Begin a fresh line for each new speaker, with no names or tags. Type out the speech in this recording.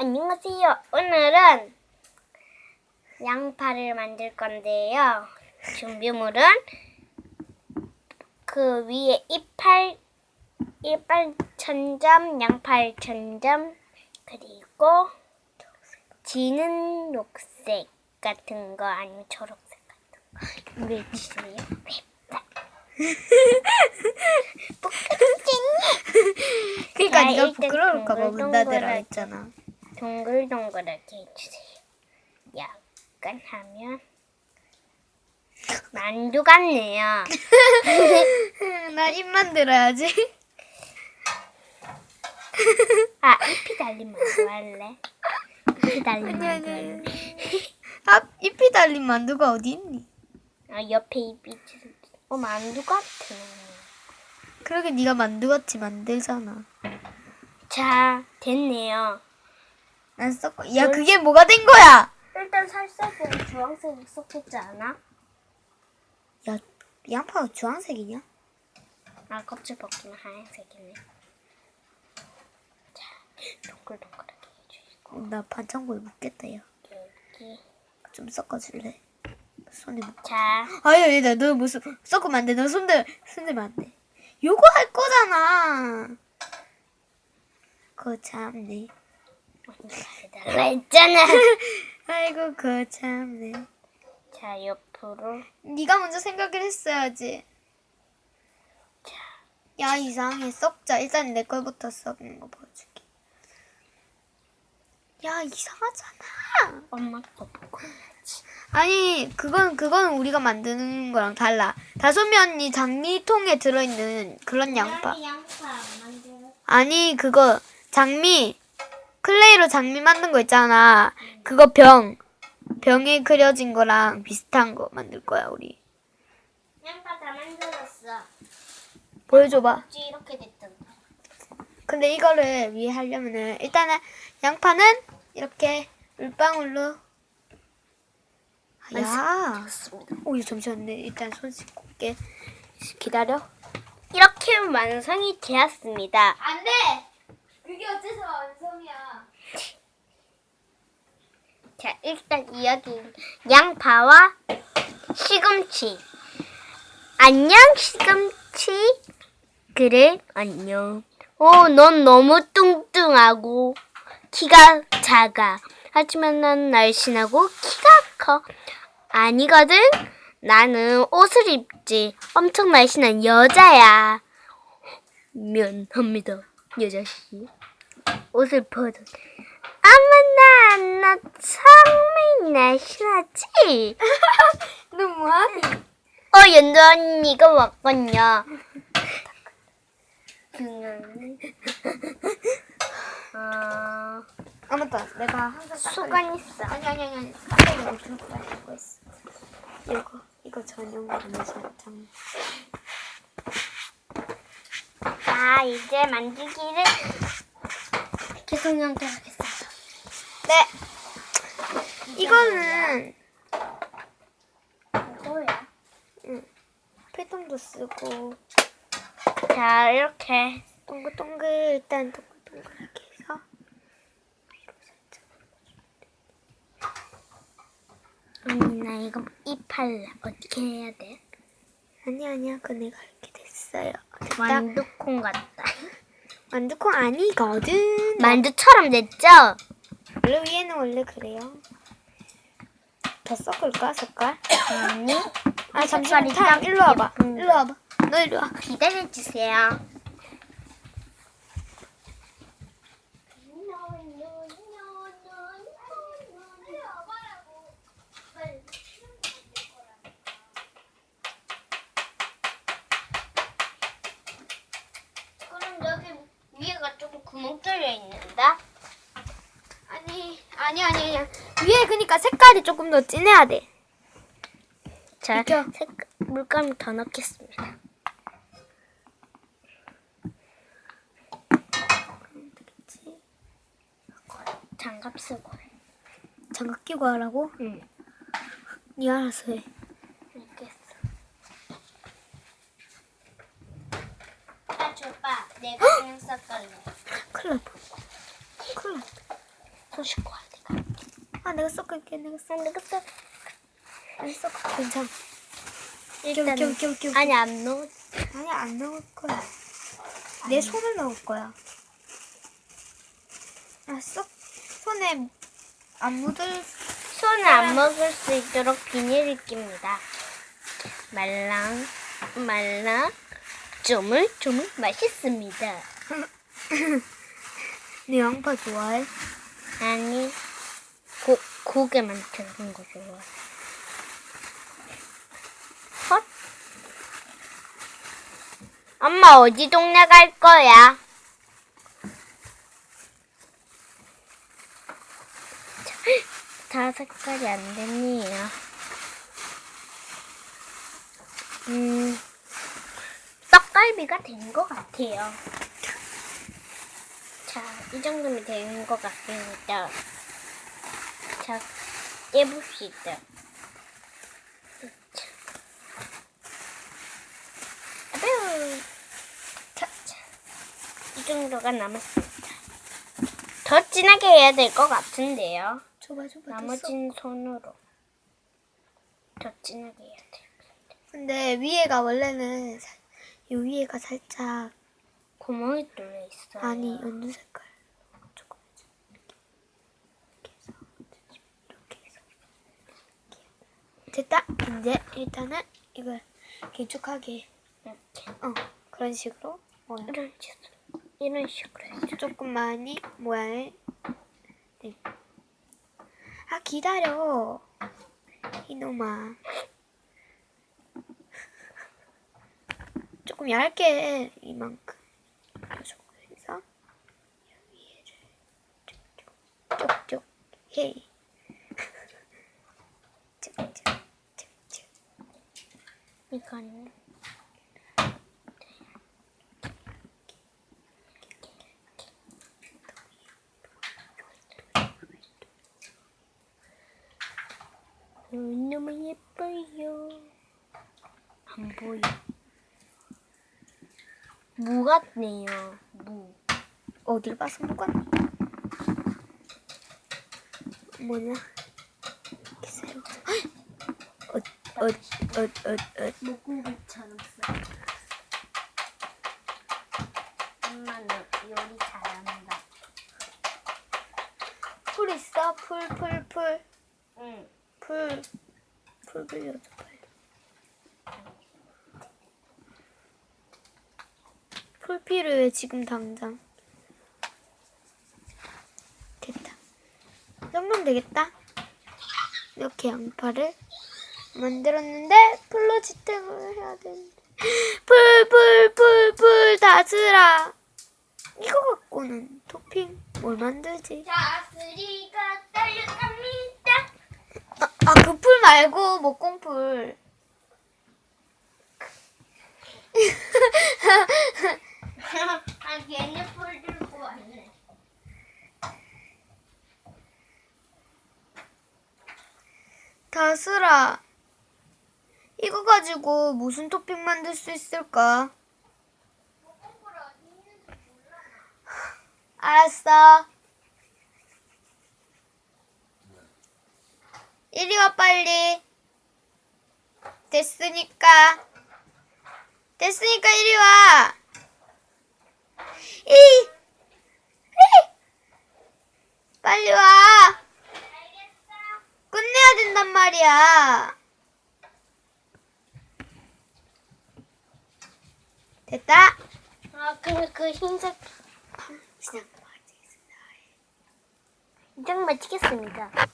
안녕하세요. 오늘은 양파를 만들 건데요. 준비물은 그 위에 이빨 이빨 천점, 양팔 천점 그리고 지는 녹색 같은 거 아니면 초록색 같은 거 이게 주세요.
그러니까
자,
네가
일단
부끄러울까 봐 문 닫으라. 했잖아.
동글동글하게 해주세요. 약간 하면 만두 같네요.
나 입 만들어야지.
아 잎이 달린 만두 할래? 잎이 달린 만두 할래?
아, 잎이 달린 만두가 어디 있니?
아 옆에 잎이. 어 만두 같아.
그러게 네가 만두같이 만들잖아.
자 됐네요.
난 썩고. 야, 그게 뭐가 된 거야?
일단 살색은 주황색이 섞였지 않아?
야, 양파가 주황색이냐?
아 껍질 벗기면 하얀색이네. 자 동글동글하게 해주시고
나 반창고에 묻겠다, 야.
여기
좀 섞어줄래? 손에 묻.
자
아유, 얘들아, 너 무슨 섞으면 안 돼. 너 손들 손들면 안 돼. 요거 할 거잖아. 그 참네.
했잖아.
아이고, 그 참네.
자 옆으로
네가 먼저 생각을 했어야지. 야 이상해 썩자. 일단 내 걸부터 썩는 거 보여줄게. 야 이상하잖아.
엄마 거 보고.
아니 그건 그건 우리가 만드는 거랑 달라. 다섯 면이 장미통에 들어있는 그런 양파.
양파 안 만들어.
아니 그거 장미 클레이로 장미 만든 거 있잖아. 그거 병 병에 그려진 거랑 비슷한 거 만들 거야 우리.
양파 다 만들었어.
보여줘봐.
이렇게 됐던
근데 이거를 위해 하려면은 일단은 양파는 이렇게 물방울로 야.
좋습니다.
오, 잠시만. 네, 일단 손 씻고 올게. 기다려.
이렇게 완성이 되었습니다.
안 돼. 그게 어째서 완성이야?
자, 일단 여기 양파와 시금치. 안녕 시금치. 그래, 안녕. 어, 넌 너무 뚱뚱하고 키가 작아. 하지만 난 날씬하고 키가 커. 아니거든. 나는 옷을 입지. 엄청 날씬한 여자야. 미안합니다, 여자씨. 옷을 벗어. 어머나, 나 정말 날씬하지?
너 뭐하니?
어, 연두 언니가 왔군요. 어,
아 맞다. 내가 항상
수건 있어.
아니 아니 아니 아니. 깜빡이 이거 들고 다니고 있어. 이거 이거 전용으로 장.
자, 이제 만들기를 계속 연결하겠습니다.
네. 이거는
뭐야?
필통도 쓰고
자, 이렇게.
동글동글 일단 동글동글하게 해서 위로 살짝.
언니, 나 이거 이팔 어떻게 해야 돼?
아니 아니야. 그 내가 이렇게 됐어요. 됐다.
만두콩 같다.
만두콩 아니거든.
만두처럼 됐죠?
원래 위에는 원래 그래요. 더 섞을까 색깔?
아니.
아 잠시만
색깔이 딱
일로 와봐.
예쁜데.
일로 와봐. 너 일로 와.
기다려 주세요. 그럼 여기 위에가 조금 구멍 뚫려 있는데?
아니 아니 아니 아니 위에 그니까 색깔이 조금 더 진해야 돼.
자,
비켜.
색, 물감을 더 넣겠습니다. 장갑 쓰고 해.
장갑 끼고 하라고?
응.
니 알아서 해.
알겠어. 아, 줘봐. 내가 그냥 섞을래.
큰일 날 뻔. 큰일
씻고 와야 돼.
아 내가 섞을게 내가 섞
내가 써.
아니 섞어 괜찮아
일단
오케이, 오케이, 오케이, 오케이.
아니 안 넣어.
아니 안 넣을 거야 내 손을 넣을 거야 아쏙 손에 안 묻을
손을 안 먹을 수 있도록 비닐을 낍니다. 말랑 말랑 쪼물쪼물 맛있습니다.
내 양파 좋아해?
아니 고 고개만 들은 거 좋아. 헛. 엄마 어디 동네 갈 거야? 다 색깔이 안 됐네요. 음, 떡갈비가 된 것 같아요. 자, 이 정도면 된 것 같습니다. 자, 자, 이 정도가 남았습니다. 더 진하게 해야 될 것 같은데요.
줘봐 줘봐.
나머진 손으로 더 진하게 해야 돼.
근데 위에가 원래는 살- 이 위에가 살짝
구멍이 뚫려 있어요.
아니 연두 색깔 조금 이렇게 해서 이렇게 해서 이렇게. 됐다. 이제 일단은 이걸 길쭉하게
이렇게
어 그런 식으로 모양
이런 식으로. 이런 식으로 해줘.
조금 많이 모양을 네. 아 기다려. 이놈아. 조금 얇게 이만큼. 해서 위에를 쭉쭉 해 쭉쭉 쭉쭉
이건 어, 너무 예뻐요. 안 보여. 무 같네요. 무.
어딜 봐서 뭐가 뭐냐 이렇게 새로 어 어
요리 잘한다.
풀 있어 풀 풀 풀
응.
풀, 풀 빌려줘 빨리. 풀 필요해 지금 당장. 됐다. 이 정도면 되겠다. 이렇게 양파를 만들었는데 풀로 지탱을 해야 되는데 풀 풀 풀 풀 다스라. 이거 갖고는 토핑 뭘 만들지?
자스리가 딸려갑니다.
아, 그 풀 말고 목공풀.
아, 괜히 풀 들고 왔네.
다슬아, 이거 가지고 무슨 토핑 만들 수 있을까? 알았어. 이리 와 빨리. 됐으니까. 됐으니까 이리 와. 이. 이. 빨리 와. 끝내야 된단 말이야. 됐다.
아, 근데 그 흰색 이장 마치겠습니다.